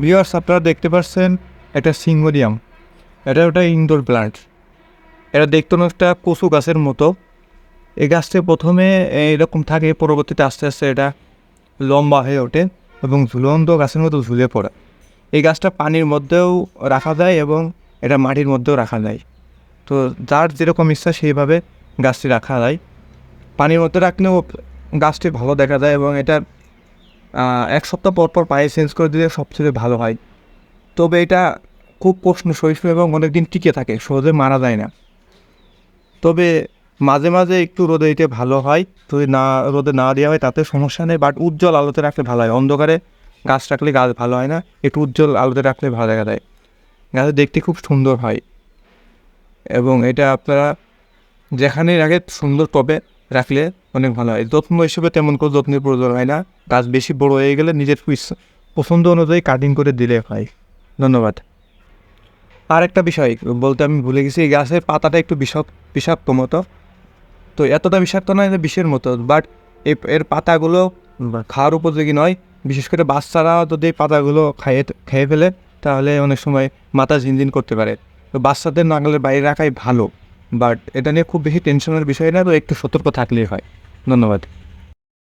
Viewers আপনারা দেখতে পাচ্ছেন একটা সিঙ্গোরিয়াম এটা ওটা ইনডোর প্লান্ট এটা দেখতে অনেকটা কচু গাছের মতো। এই গাছটা প্রথমে এরকম থাকে, পরবর্তীতে আস্তে আস্তে এটা লম্বা হয়ে ওঠে এবং ঝুলন্ত গাছের মতো ঝুলে পড়ে। এই গাছটা পানির মধ্যেও রাখা যায় এবং এটা মাটির মধ্যেও রাখা যায়। তো যার যেরকম ইচ্ছা সেইভাবে গাছটি রাখা যায়। পানির মধ্যে রাখলেও গাছটি ভালো দেখা যায় এবং এটা এক সপ্তাহ পর পর পায়ে চেঞ্জ করে দিলে সবচেয়ে ভালো হয়। তবে এটা খুব প্রশ্ন সহিষ্ণু এবং অনেক দিন টিকে থাকে, সহজে মারা যায় না। তবে মাঝে মাঝে একটু রোদে দিতে ভালো হয়, যদি না, রোদে না দেওয়া হয় তাতে সমস্যা নেই বাট উজ্জ্বল আলোতে রাখলে ভালো হয়। অন্ধকারে গাছ রাখলে গাছ ভালো হয় না, একটু উজ্জ্বল আলোতে রাখলে ভালো দেখা যায়। গাছ দেখতে খুব সুন্দর হয়। এবং এটা আপনারা যেখানে রাখে সুন্দর টবে রাখলে অনেক ভালো হয়। যত্ন হিসেবে তেমন করে যত্নের প্রয়োজন হয় না। গাছ বেশি বড় হয়ে গেলে নিজের পছন্দ অনুযায়ী কাটিং করে দিলে হয়। ধন্যবাদ। আর একটা বিষয় বলতে আমি ভুলে গেছি, এই গাছের পাতাটা একটু বিষাক্ত বিষাক্ত মতো। তো এতটা বিষাক্ত নয় বিষের মতো বাট এর পাতাগুলো খাওয়ার উপযোগী নয়। বিশেষ করে বাচ্চারা যদি পাতাগুলো খাইয়ে, খেয়ে ফেলে, তাহলে অনেক সময় মাথা ঝিনঝিন করতে পারে। তো বাচ্চাদের নাগালের বাইরে রাখাই ভালো বাট এটা নিয়ে খুব বেশি টেনশনের বিষয় না, তো একটু সতর্ক থাকলেই হয়। ধন্যবাদ।